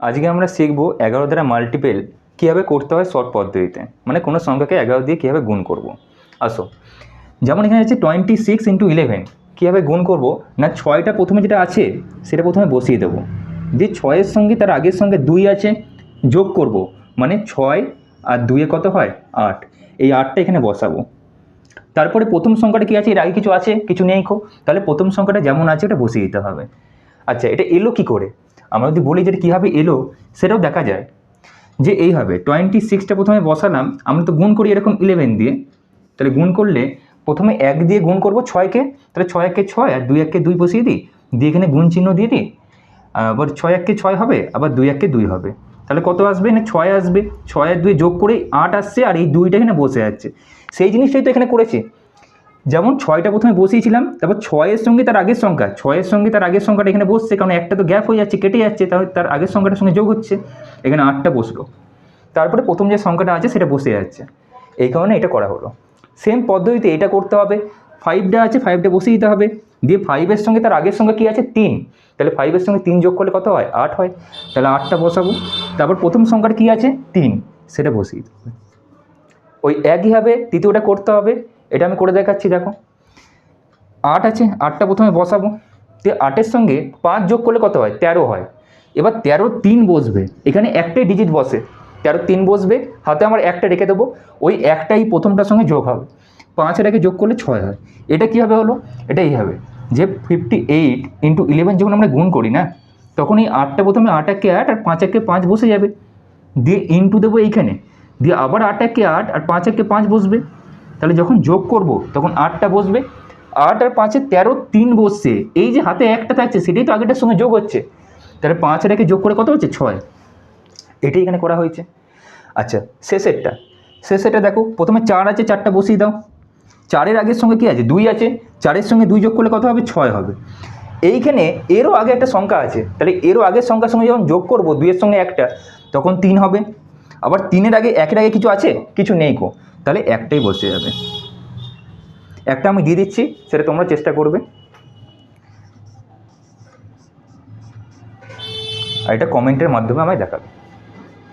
আজকে আমরা শিখব এগারো দ্বারা মাল্টিপেল কীভাবে করতে হয় শর্ট পদ্ধতিতে। মানে কোনো সংখ্যাকে এগারো দিয়ে কীভাবে গুণ করব। আসো। যেমন এখানে আছে টোয়েন্টি সিক্স ইন্টু ইলেভেন কীভাবে গুণ করব? না ছয়টা প্রথমে যেটা আছে, সেটা প্রথমে বসিয়ে দেবো। দিয়ে ছয়ের সঙ্গে তার আগের সঙ্গে দুই আছে, যোগ করব। মানে ছয় আর দুয়ে কত হয়? আট। এই আটটা এখানে বসাবো। তারপরে প্রথম সংখ্যাটা কি আছে? এর আগে কিছু আছে, কিছু নেই খো। তাহলে প্রথম সংখ্যাটা যেমন আছে, ওটা বসিয়ে দিতে হবে। আচ্ছা এটা এলো কি করে? আমরা যদি বলি যে কীভাবে এলো, সেটাও দেখা যায় যে এইভাবে টোয়েন্টি সিক্সটা প্রথমে বসালাম, আমরা তো গুণ করি এরকম ইলেভেন দিয়ে। তাহলে গুণ করলে প্রথমে এক দিয়ে গুণ করব ছয়কে, তাহলে ছয় একে ছয় আর দুই এককে দুই বসিয়ে দিই, দিয়ে এখানে গুণ চিহ্ন দিয়ে দিই, আবার ছয় এককে ছয় হবে, আবার দুই এককে দুই হবে। তাহলে কত আসবে? না ছয় আসবে, ছয় আর দুই যোগ করে আট আসছে আর এই দুইটা এখানে বসে যাচ্ছে সেই জিনিসটাই তো এখানে করেছি। যেমন ছয়টা প্রথমে বসিয়েছিলাম, তারপর ছয়ের সঙ্গে তার আগের সংখ্যা, ছয়ের সঙ্গে তার আগের সংখ্যাটা এখানে বসছে, কারণ একটা তো গ্যাপ হয়ে যাচ্ছে, কেটে যাচ্ছে, তাহলে তার আগের সংখ্যাটার সঙ্গে যোগ হচ্ছে, এখানে আটটা বসল। তারপরে প্রথম যে সংখ্যাটা আছে সেটা বসে যাচ্ছে। এই কারণে এটা করা হলো। সেম পদ্ধতিতে এটা করতে হবে। ফাইভটা আছে ফাইভটা বসিয়ে দিতে হবে। দিয়ে ফাইভের সঙ্গে তার আগের সঙ্গে কী আছে? তিন। তাহলে ফাইভের সঙ্গে তিন যোগ করলে কত হয়? আট হয়। তাহলে আটটা বসাবো। তারপর প্রথম সংখ্যাটা কী আছে? তিন। সেটা বসিয়ে দিতে হবে। ওই একইভাবে দ্বিতীয়টা করতে হবে। এটা আমি করে দেখাচ্ছি, দেখো। আট আছে, আটটা প্রথমে বসাবো। দিয়ে আটের সঙ্গে পাঁচ যোগ করলে কত হয়? তেরো হয়। এবার তেরো তিন বসবে। এখানে একটাই ডিজিট বসে। তেরো তিন বসবে। হাতে আমার একটা রেখে দেবো। ওই একটাই প্রথমটার সঙ্গে যোগ হবে। পাঁচের আগে যোগ করলে ছয় হয়। এটা কীভাবে হলো? এটা এই হবে। যে ফিফটি এইট ইন্টু ইলেভেন যখন আমরা গুণ করি না, তখন এই আটটা প্রথমে আট একে আট আর পাঁচ একে পাঁচ বসে যাবে। দিয়ে ইন্টু দেবো এইখানে। দিয়ে আবার আট একে আট আর পাঁচ একে পাঁচ বসবে। তাহলে যখন যোগ করব, তখন আটটা বসবে। আট আর পাঁচে তেরো, তিন বসছে। এই যে হাতে একটা থাকছে, সেটাই তো আগেরটার সঙ্গে যোগ হচ্ছে। তাহলে পাঁচ একে যোগ করে কত হচ্ছে? ছয়। এটাই এখানে করা হয়েছে। আচ্ছা শেষেরটা। শেষেরটা দেখো, প্রথমে চার আছে, চারটা বসিয়ে দাও। চারের আগের সঙ্গে কী আছে? দুই আছে। চারের সঙ্গে দুই যোগ করলে কত হবে? ছয় হবে। এইখানে এরও আগে একটা সংখ্যা আছে। তাহলে এরও আগের সংখ্যার সঙ্গে যখন যোগ করব, দুইয়ের সঙ্গে একটা, তখন তিন হবে। আবার তিনের আগে, একের আগে কিছু আছে? কিছু নেই কো তাহলে একটাই বসে যাবে। একটা আমি দিয়ে দিচ্ছি, সেটা তোমরা চেষ্টা করবে। আর এটা কমেন্টের মাধ্যমে আমায় দেখাবে।